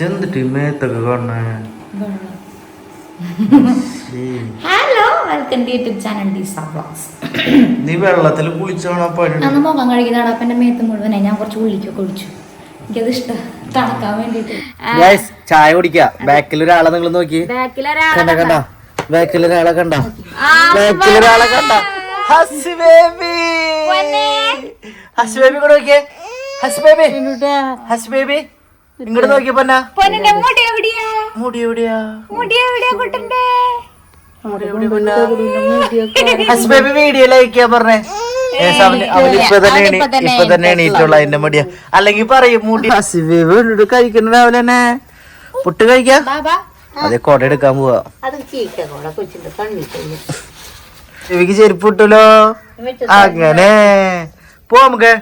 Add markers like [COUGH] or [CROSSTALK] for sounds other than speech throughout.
ഇതെന്തിട്ട് മേത്തൊക്കെ കാണണേ hello welcome to YouTube channel Deesa vlogs നീ വെള്ളത്തിൽ കുളിച്ചാണോ പണി അന്ന് മുഖം കഴിക്കുന്ന അപ്പന്റെ മേത്ത് മുഴുവനായി. ഞാൻ കുറച്ച് ഉള്ളിക്കൊക്കെ ഒഴിച്ചു. എനിക്കത് ഇഷ്ടം. തണക്കാൻ വേണ്ടിട്ട് [LAUGHS] ചായ കുടിക്കുക ബാക്കിൽ ഒരാളെ നിങ്ങൾ നോക്കി. കണ്ട കണ്ട? ബാക്കിൽ ഒരാളെ കണ്ട? ബാക്കിൽ ഒരാളെ കണ്ട? ഹസ് ബേബി ഹസ് ബേബി കൂടെ നോക്കിയേ. ഹസ് ബേബി ഹസ് ബേബി ഇങ്ങോട്ട് നോക്കിയപ്പോ മുടി എവിടെയാ? മുടി എവിടെയാ? മുടി എവിടെയാ കുട്ടന്റെ? മുടി എവിടെ പൊന്ന. വീഡിയോ ലൈക്ക് പറഞ്ഞേ. Yes, അവന് അവന് ഇപ്പൊ അതിന്റെ മടിയാ. അല്ലെങ്കിൽ പറയും മുടി കഴിക്കുന്ന രാവിലെ തന്നെ. പുട്ട് കഴിക്കാ? അതെ കൊട എടുക്കാൻ പോവാ. ചെരുപ്പ് ഇട്ടല്ലോ. അങ്ങനെ. പോ നമുക്ക്.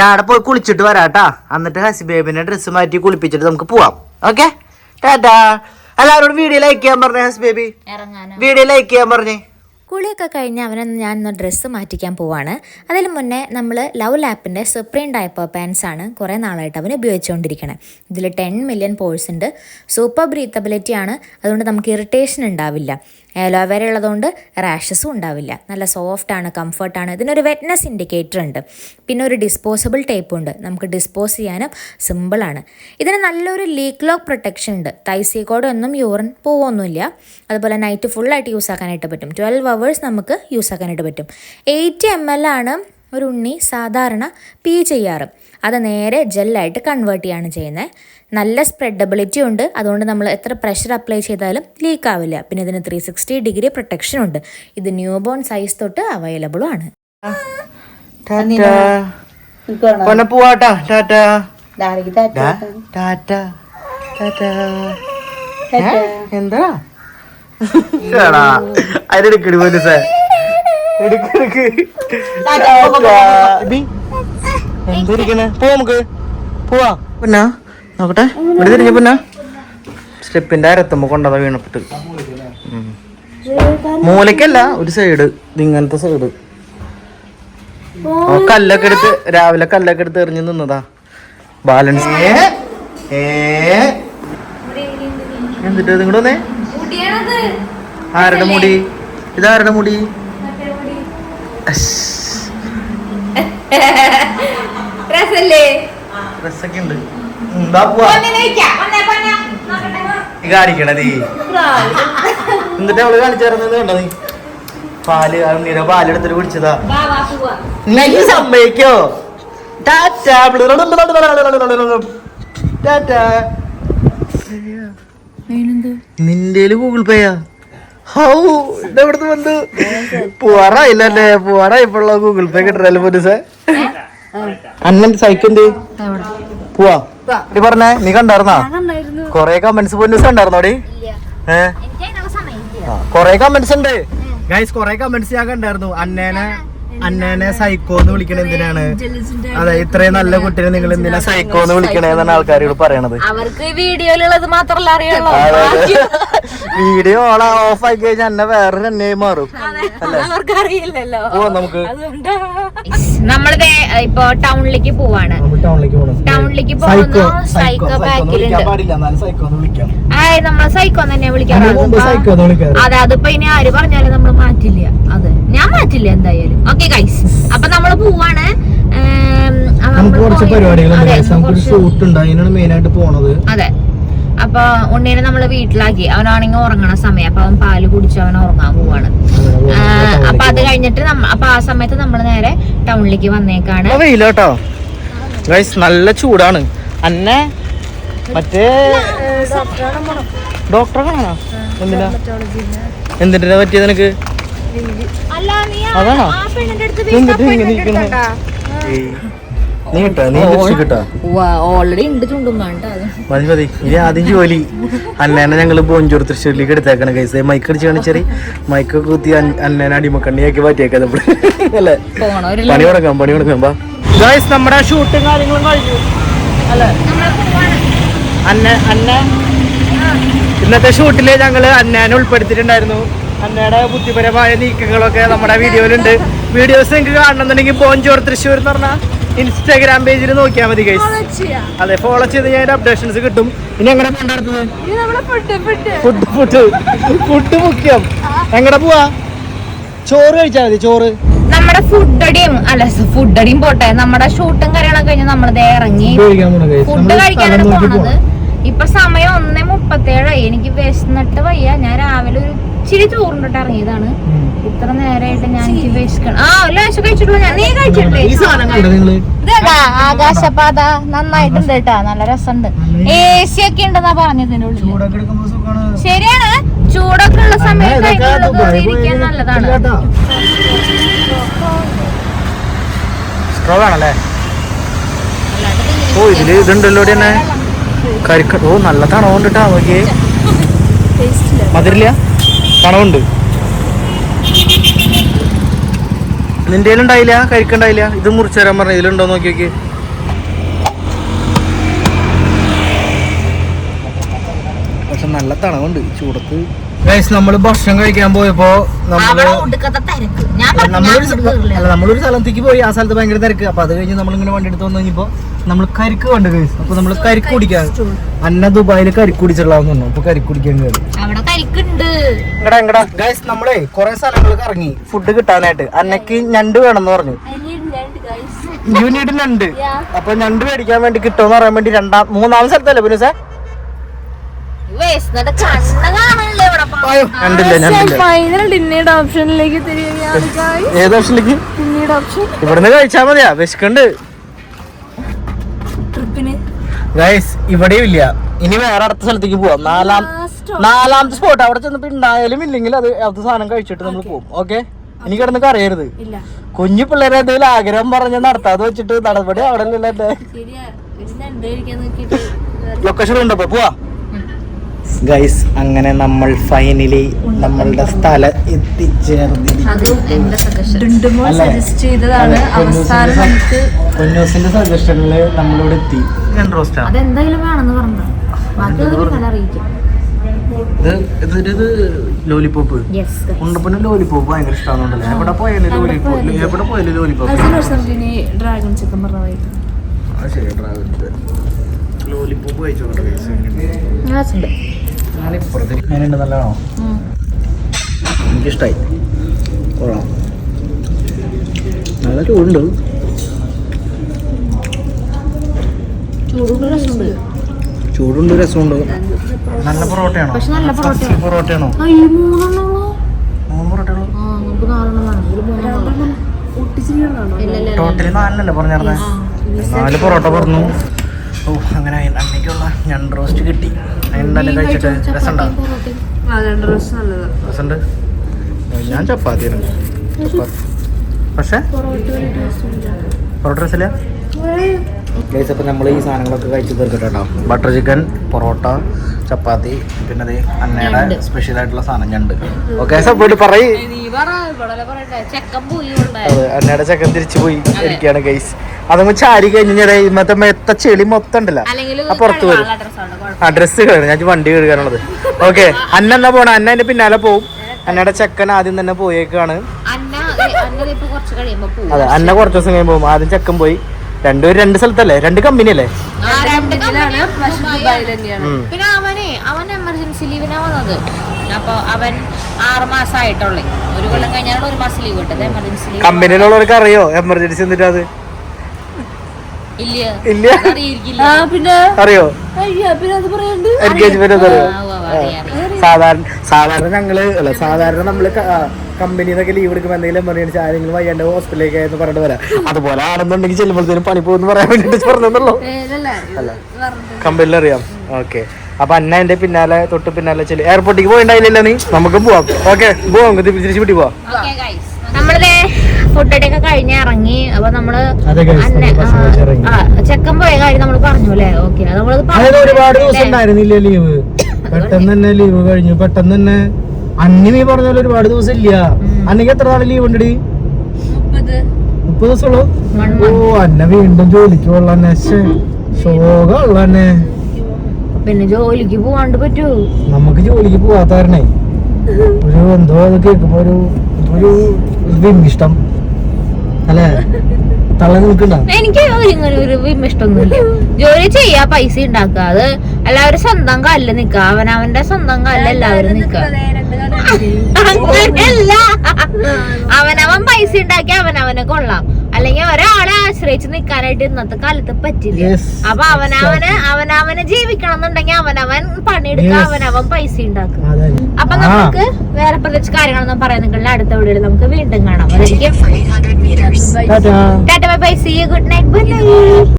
ഡാടെ പോയി കുളിച്ചിട്ട് വരാട്ടാ. എന്നിട്ട് ഹസിബേബിനെ ഡ്രസ്സ് മാറ്റി കുളിപ്പിച്ചിട്ട് നമുക്ക് പോവാം. ഓക്കെ ടാറ്റാ എല്ലാവരോടും വീഡിയോ ലൈക്ക് ചെയ്യാൻ പറഞ്ഞേ ഹസ്ബേബി. വീഡിയോ ലൈക്ക് ചെയ്യാൻ പറഞ്ഞേ. കുളിയൊക്കെ കഴിഞ്ഞ് അവനെ ഞാൻ ഒന്ന് ഡ്രസ്സ് മാറ്റിക്കാൻ പോവാണ്. അതിന് മുന്നേ നമ്മൾ ലവ് ലാപ്പിന്റെ സുപ്രീം ഡയപ്പർ പാൻസ് ആണ് കുറേ നാളായിട്ട് അവൻ ഉപയോഗിച്ചുകൊണ്ടിരിക്കണേ. ഇതിൽ ടെൻ മില്യൺ പോഴ്സ് ഉണ്ട്. സൂപ്പർ ബ്രീത്തബിലിറ്റി ആണ്. അതുകൊണ്ട് നമുക്ക് ഇറിറ്റേഷൻ ഉണ്ടാവില്ല. അലോവേര ഉള്ളതുകൊണ്ട് റാഷസും ഉണ്ടാവില്ല. നല്ല സോഫ്റ്റ് ആണ് കംഫർട്ടാണ് ഇതിനൊരു വെറ്റ്നസ് ഇൻഡിക്കേറ്റർ ഉണ്ട്. പിന്നെ ഒരു ഡിസ്പോസിബിൾ ടേപ്പ് ഉണ്ട്. നമുക്ക് ഡിസ്പോസ് ചെയ്യാനും സിമ്പിളാണ് ഇതിന് നല്ലൊരു ലീക്ക് ലോക്ക് പ്രൊട്ടക്ഷൻ ഉണ്ട്. തൈസീക്കോടെ ഒന്നും യൂറിൻ പോവൊന്നുമില്ല. അതുപോലെ നൈറ്റ് ഫുള്ളായിട്ട് യൂസ് ആക്കാനായിട്ട് പറ്റും. ട്വൽവ് അവേഴ്സ് നമുക്ക് യൂസ് ആക്കാനായിട്ട് പറ്റും. എയ്റ്റ് എം എൽ ആണ് ഒരു ഉണ്ണി സാധാരണ പീ ചെയ്യാറ്. അത് നേരെ ജെല്ലായിട്ട് കൺവേർട്ട് ചെയ്യാണ് ചെയ്യുന്നത് നല്ല സ്പ്രെഡബിലിറ്റി ഉണ്ട്. അതുകൊണ്ട് നമ്മൾ എത്ര പ്രഷർ അപ്ലൈ ചെയ്താലും ലീക്ക് ആവില്ല. പിന്നെ ഇതിന് ത്രീ സിക്സ്റ്റി ഡിഗ്രി പ്രൊട്ടക്ഷൻ ഉണ്ട്. ഇത് ന്യൂ ബോൺ സൈസ് തൊട്ട് അവൈലബിളും ആണ്? എന്താ? പോ നമുക്ക്. പോവാ. പിന്നെ നോക്കട്ടെ. ഇവിടെ തിരിഞ്ഞ പിന്നെ. സ്റ്റെപ്പിന്റെ അരത്തുമ്പോ കൊണ്ടതാ വീണപ്പെട്ട്. മൂലക്കല്ല ഒരു സൈഡ്. ഇങ്ങനത്തെ സൈഡ്. കല്ലൊക്കെ എടുത്ത് രാവിലെ കല്ലൊക്കെ എടുത്ത് എറിഞ്ഞു നിന്നതാ. ബാലൻസ്. ഏ? എന്നിട്ട് നിങ്ങളൊന്നേ ആരുടെ മുടി ഇതാരുടെ മുടി ടാറ്റ രസല്ലേ ഡ്രസ്സൊക്കെ ഉണ്ട് എന്താ പോവാ ഈ കാണിക്കണത് എന്നിട്ട് അവൾ കാണിച്ചായിരുന്നത് കണ്ടോ നീ പാൽ നീര പാലെടുത്തിട്ട് കുടിച്ചതാ നീ സമ്മതിക്കോ ടാറ്റാ ടാറ്റാ നിന്റെ ഗൂഗിൾ പേയാ ഹൗ ഇതെവിടുന്ന് വന്നു? പോവാറായപ്പോഴുള്ള ഗൂഗിൾ പേ കിട്ടണല്ലോ പോലീസേ? അന്നൻ സൈക്കിണ്ട് പോവാ. നീ പറഞ്ഞേ നീ കണ്ടായിരുന്നാ? കൊറേ കമന്റ്സ് പോലീസ് കണ്ടായിരുന്നോടി ഏഹ് കൊറേ കമന്റ്സ് ഉണ്ട്. ഗൈസ് കൊറേ കമന്റ്സ് ഞാൻ കണ്ടായിരുന്നു. അന്നേനെ അന്നേനെ സൈക്കോ എന്ന് വിളിക്കണ എന്തിനാണ്? അതെ ഇത്രയും നല്ല കുട്ടീനെ നിങ്ങൾ എന്തിനാ സൈക്കോ എന്ന് വിളിക്കണേന്നാണ് ആൾക്കാരോട് പറയണത്. അവർക്ക് വീഡിയോയിലുള്ളത് മാത്രല്ല അറിയുള്ളൂ. വീഡിയോ ഓള ഓഫ് ആക്കി കഴിഞ്ഞാൽ എന്നെ വേറെ തന്നെ മാറും. അവർക്ക് അറിയില്ലല്ലോ നമുക്ക്. നമ്മളിത് ഇപ്പൊ ടൗണിലേക്ക് പോവാണ്. ടൗണിലേക്ക് പോകുന്നു സൈക്കോ ബാക്കിലുണ്ട് ആയ് നമ്മളെ സൈക്കോ തന്നെ വിളിക്കാറ്. അതെ അതിപ്പോ ഇനി ആര് പറഞ്ഞാലും നമ്മൾ മാറ്റില്ല. അതെ ഞാൻ മാറ്റില്ല എന്തായാലും. ഓക്കെ ഗൈസ് അപ്പൊ നമ്മൾ പോവാണ്. നമുക്ക് കുറച്ച് പരിപാടികളുണ്ട്. നമുക്കൊരു ഷൂട്ട് ഉണ്ട്. അതിനാണ് മെയിൻ ആയിട്ട് പോണത്. അതെ. അപ്പൊ ഉണ്ണീനെ നമ്മൾ വീട്ടിലാക്കി. അവനാണെങ്കിൽ ഉറങ്ങണ സമയം. അപ്പൊ അവൻ പാൽ കുടിച്ച് അവൻ ഉറങ്ങാൻ പോവാണ്. അപ്പൊ അത് കഴിഞ്ഞിട്ട് അപ്പൊ ആ സമയത്ത് നമ്മൾ നേരെ ടൗണിലേക്ക് വന്നേക്കാണ്. വെയിലോട്ടോ ഗൈസ് നല്ല ചൂടാണ്. അന്നെ മറ്റേ ഡോക്ടറെ കാണാ. എന്തിനാ? എന്തിനാ പറ്റിയത് നിനക്ക്? അതാണോ? നീ കിട്ടാ? നീ കിട്ടാ ഓൾറെഡി ഉണ്ട് ചുണ്ടും വേണ്ട അത്. മതി മതി. ഇനി ആദ്യം ജോലി. അന്നേനെ ഞങ്ങൾ ബോഞ്ചൂർ തൃശ്ശൂരിലേക്ക് എടുത്തേക്കണം കൈസ് മൈക്ക് അടിച്ച് കാണിച്ചറി മൈക്ക് കുത്തി അന്നേനെ അടിമക്കണ്ണിയാക്കി മാറ്റിയേക്കാം നമ്മൾ. അല്ലേ? പണി കൊടുക്കാം പണി കൊടുക്കാം ബാ ഗൈസ് നമ്മുടെ ഷൂട്ടും കാര്യങ്ങളും കഴിഞ്ഞു. അല്ലേ? അന്ന അന്ന. ഇന്നത്തെ ഷൂട്ടിൽ ഞങ്ങൾ അന്നേനെ ഉൾപ്പെടുത്തിയിട്ടുണ്ടായിരുന്നു. അന്നയുടെ ബുദ്ധിപരമായ നീക്കങ്ങളൊക്കെ നമ്മുടെ വീഡിയോയിലുണ്ട്. വീഡിയോസ് നിങ്ങൾക്ക് കാണണമെന്നുണ്ടെങ്കിൽ ബോഞ്ചോർ തൃശ്ശൂർ എന്ന് പറഞ്ഞാൽ ഇൻസ്റ്റാഗ്രാം പേജിൽ നോക്കിയാൽ മതി ഗൈസ് അതെ ഫോളോ ചെയ്ത് ഞാൻ അപ്ഡേഷൻസ് കിട്ടും. ഇനി എങ്ങനെ ഫുഡ് ഫുഡ് ഫുഡ് മുഖ്യം. എങ്ങനെ പോവാ? ചോറ് കഴിച്ചാൽ മതി ചോറ്. നമ്മുടെ ഫുഡടിയും അല്ല ഫുഡടിയും പോട്ടെ. നമ്മുടെ ഷൂട്ടും കാര്യങ്ങളൊക്കെ കഴിഞ്ഞ് നമ്മളിത് ഇറങ്ങി. ഫുഡ് കഴിക്കാനാണ് പോണത്. ഇപ്പൊ സമയം ഒന്നേ മുപ്പത്തേഴായി. എനിക്ക് വിശന്നിട്ട് വയ്യ. ഞാൻ രാവിലെ ഒരു ഇച്ചിരി ചോറിണ്ടിട്ട് ഇറങ്ങിയതാണ്. ഇത്ര നേരമായിട്ട് ഞാൻ എനിക്ക് വിശക്കണം. ആ ലേശം കഴിച്ചിട്ടുള്ളൂ. ഞാൻ നീ കഴിച്ചിട്ടില്ലേ? ഈ സാധനം കണ്ടോ നിങ്ങൾ? ഇതാ ആകാശപാത നന്നായിട്ടുണ്ട് കേട്ടാ. നല്ല രസമുണ്ട്. എ സി ഒക്കെ ഉണ്ടെന്നാ പറഞ്ഞതിന്റെ ഉള്ളിൽ ചൂടൊക്കെ എടുക്കുമ്പോ സുഖാണ്. ശരിയാണ്. ചൂടൊക്കെ ഉള്ള സമയത്ത് ഇരിക്കാൻ നല്ലതാണ്. ഓ ഇതിൽ ഇതുണ്ടല്ലോ ഇവിടെ തന്നെ കരിക്ക ഓ നല്ല തണവുണ്ട് കേട്ടോ നോക്കിയേ. മധുരില്ല? തണവുണ്ട്. നിന്റെ ഉണ്ടായില്ല കഴിക്കണ്ടായില്ല ഇത് മുറിച്ചു തരാൻ പറഞ്ഞ ഇതിലുണ്ടോ നോക്കി നോക്കി പക്ഷെ നല്ല തണവുണ്ട്. ചൂടത്ത് നമ്മൾ ഭക്ഷണം കഴിക്കാൻ പോയപ്പോ നമ്മൾ നമ്മളൊരു അല്ല സ്ഥലത്തേക്ക് പോയി ആ സ്ഥലത്ത് ഭയങ്കര തിരക്ക്. അപ്പൊ അത് കഴിഞ്ഞ് നമ്മളിങ്ങനെ വണ്ടി എടുത്ത് വന്നു കഴിഞ്ഞപ്പോ നമ്മൾ കരിക്ക് കണ്ടു കഴിച്ചു അപ്പൊ നമ്മൾ കരിക്ക് കുടിക്കാൻ. അന്ന ദുബായിൽ കരിക്ക് കുടിച്ചിട്ടുള്ളതെന്ന് പറഞ്ഞു അപ്പൊ കരിക്ക് കുടിക്കാൻ കയറി ഗൈസ് നമ്മളെ കൊറേ സ്ഥലങ്ങൾക്ക് ഇറങ്ങി ഫുഡ് കിട്ടാനായിട്ട്. അന്നക്ക് ഞണ്ട് വേണമെന്ന് പറഞ്ഞു. യൂണിറ്റ് ഞണ്ട് അപ്പൊ ഞണ്ട് മേടിക്കാൻ വേണ്ടി കിട്ടുമെന്ന് പറയാൻ വേണ്ടി രണ്ടാം മൂന്നാം സ്ഥലത്തല്ലേ പിന്നെ സാർ ഡിന്നയുടെ ഓപ്ഷനിലേക്ക്. ഏത് ഓപ്ഷനിലേക്ക് ഡിന്നയുടെ ഓപ്ഷൻ ഇവിടുന്ന് കഴിച്ചാ മതിയാ വിശക്കുണ്ട് ട്രിപ്പിന് ഗൈസ് ഇവിടെയും ഇല്ല. ഇനി വേറെ അടുത്ത സ്ഥലത്തേക്ക് പോവാം. നാലാം നാലാമത്തെ സ്പോട്ട് അവിടെ ചെന്നപ്പോ ഉണ്ടായാലും ഇല്ലെങ്കിൽ അത് അടുത്ത സാധനം കഴിച്ചിട്ട് നമ്മൾ പോകും ഓക്കെ ഇനി കിടന്ന് കറിയരുത് ഇല്ല. കുഞ്ഞു പിള്ളേരെ എന്തെങ്കിലും ആഗ്രഹം പറഞ്ഞ് നടത്താതെ വെച്ചിട്ട് നടപടി അവിടെ ലൊക്കേഷൻ ഉണ്ടപ്പോ പോവാ. ഗൈസ് അങ്ങനെ നമ്മൾ ഫൈനലി നമ്മളുടെ സ്ഥലം എത്തിച്ചേർന്നിരിക്കുന്നു സജഷനിൽ നമ്മളിവിടെ എത്തി. ഇത് ഇത് ഇത് ലോലിപ്പോപ്പ് യെസ് ഉണ്ടപ്പന് ലോലിപ്പോപ്പ് ഭയങ്കര ഇഷ്ടമാണെന്നുണ്ടല്ലോ എവിടെ പോയാലും ലോലിപ്പോപ്പ് എവിടെ പോയാലും വർഷം നമുക്ക് ഇനി ഡ്രാഗൺ പറഞ്ഞതായിട്ട് നല്ലതാണോ? കൊള്ളാം. നല്ല ചൂടുണ്ട് ചൂടുണ്ട് രസമുണ്ട് നല്ല പൊറോട്ടയാണോ? പൊറോട്ടയാണോ മൂന്ന് പൊറോട്ടയുള്ളൂ ടോട്ടലി നാലിനല്ലേ പറഞ്ഞിരുന്നേ? നാല് പൊറോട്ട പറഞ്ഞു. ഓ അങ്ങനെ അന്നേക്കുള്ള ഞണ്ട് റോസ്റ്റ് കിട്ടി. അതിനെ കഴിച്ചിട്ട് രസമുണ്ടാവും രസമുണ്ട്? ഞാൻ ചപ്പാത്തിയാണ് ചപ്പാത്തി. പക്ഷേ? പൊറോട്ട രസമില്ല? ഗൈസ് അപ്പോൾ നമ്മൾ ഈ സാധനങ്ങളൊക്കെ കഴിച്ച് തീർക്കട്ടോ ബട്ടർ ചിക്കൻ പൊറോട്ട ചപ്പാത്തി പിന്നെ അത് അന്നയുടെ സ്പെഷ്യൽ ആയിട്ടുള്ള സാധനം ഞണ്ട്. ഓക്കെ സപ്പോർട്ട് പറയ്. അന്നയുടെ ചക്കൻ തിരിച്ചു പോയി ഇരിക്കുകയാണ് ഗൈസ് അതങ്ങ് ചാരി കഴിഞ്ഞാൽ മറ്റേ മെത്ത ചെളി മൊത്തം ഉണ്ടല്ലോ. അല്ലെങ്കിൽ ആ പുറത്ത് വരും. ആ ഡ്രസ്സ് കയറി ഞാൻ വണ്ടി കഴുകാനുള്ളത്. ഓക്കെ അന്ന എന്നാ പോണ? അന്ന എന്റെ പിന്നാലെ പോവും. അന്നയുടെ ചെക്കൻ ആദ്യം തന്നെ പോയേക്കാണ്. അന്ന അന്ന ഇപ്പൊ കുറച്ച് കഴിയുമ്പോ പോവും. അതെ അന്ന കുറച്ച് ദിവസം കഴിയുമ്പോൾ പോകും ആദ്യം ചെക്കൻ പോയി. രണ്ടുപേര് രണ്ട് സ്ഥലത്തല്ലേ? രണ്ട് കമ്പനി അല്ലേ? പിന്നെ അവനെ അവൻ എമർജൻസി ലീവിനാ വന്നത്. അപ്പൊ അവൻ ആറ് ഒരു കൊല്ലം കഴിഞ്ഞാണ് ഒരു മാസം ലീവ് കിട്ടത് എമർജൻസി കമ്പനിയിലുള്ളവർക്ക് അറിയോ? എമർജൻസി എന്നിട്ട് അത്? ഇല്ല. പിന്നെ? അറിയോ? അയ്യോ പിന്നെ അത് പറയണ്ട്? എൻഗേജ്മെന്റ് അറിയോ. സാധാരണ സാധാരണ ഞങ്ങൾ അല്ല സാധാരണ നമ്മൾ കമ്പനിയിൽ നിന്നൊക്കെ ലീവ് എടുക്കുമ്പോൾ എന്തെങ്കിലും എമർജൻസി ആരെങ്കിലും വയ്യാണ്ട് ഹോസ്പിറ്റലിലേക്ക് ആയെന്ന് പറഞ്ഞിട്ട് വരാം. അതുപോലെ ആണെന്നുണ്ടെങ്കിൽ ചെല്ലുമ്പോഴത്തേനും പണി പോകുന്നു പറയാൻ വേണ്ടിട്ട് പറഞ്ഞല്ലോ അല്ല. കമ്പനിയിൽ അറിയാം. ഓക്കെ അപ്പൊ അന്ന എന്റെ പിന്നാലെ തൊട്ട് പിന്നാലെ ചെല്ലു. എയർപോർട്ടിലേക്ക് പോയിണ്ടായില്ലല്ലോ നീ? നമുക്ക് പോവാം. ഓക്കെ പോവാം. തിരിച്ചു വിട്ടി വീട്ടിൽ പോവാം. Okay, ഫുഡൊക്കെ കഴിഞ്ഞ് ഇറങ്ങി. അപ്പൊ നമ്മൾ ചെക്കൻ പോയ കാര്യം നമ്മൾ പറഞ്ഞു അല്ലേ ഓക്കെ നമ്മളത് ഒരുപാട് ദിവസം ഉണ്ടായിരുന്നില്ല ലീവ്. പെട്ടെന്ന് തന്നെ ലീവ് കഴിഞ്ഞു. പെട്ടെന്ന് തന്നെ അന്നി നീ പറഞ്ഞ പോലെ ഒരുപാട് ദിവസം ഇല്ല. അന്നിക്ക് എത്ര നാളെ ലീവ് ഉണ്ടടി? മുപ്പത്. ദിവസമുള്ളൂ? ഓ അന്നെ വീണ്ടും ജോലിക്ക് ഉള്ളന്നെ. പിന്നെ ജോലിക്ക് പോവാണ്ട് പറ്റൂ. നമുക്ക് ജോലിക്ക് പോവാത്തവരണേ ഒരു എന്തോ അത് കേൾക്കുമ്പോ ഒരു ഒരു ഇഷ്ടം അല്ലേ? തള്ള നിൽക്കണ്ട. എനിക്ക് ഇങ്ങനെ ഒരു ഇഷ്ടമൊന്നുമില്ല. ജോലി ചെയ്യാ പൈസ ഉണ്ടാക്കുക. അത് എല്ലാവരും സ്വന്തം കാലിൽ നിക്ക അവനവന്റെ സ്വന്തം കാലിൽ എല്ലാവരും നിക്ക അങ്ങനെയല്ല. അവനവൻ പൈസ ഉണ്ടാക്കി അവനെ കൊള്ളാം. അല്ലെങ്കിൽ ഒരാളെ ആശ്രയിച്ച് നിൽക്കാനായിട്ട് ഇന്നത്തെ കാലത്ത് പറ്റില്ല. അപ്പൊ അവനവന് അവനവന് ജീവിക്കണം എന്നുണ്ടെങ്കിൽ അവനവൻ പണിയെടുക്കുക. അവനവൻ പൈസ ഉണ്ടാക്കുക. അപ്പൊ നമുക്ക് വേറെ പ്രത്യേകിച്ച് കാര്യങ്ങളൊന്നും പറയാൻ നിങ്ങളുടെ അടുത്ത വീഡിയോയിൽ നമുക്ക് വീണ്ടും കാണാം. അതായിരിക്കും. Tata bye bye see you good night night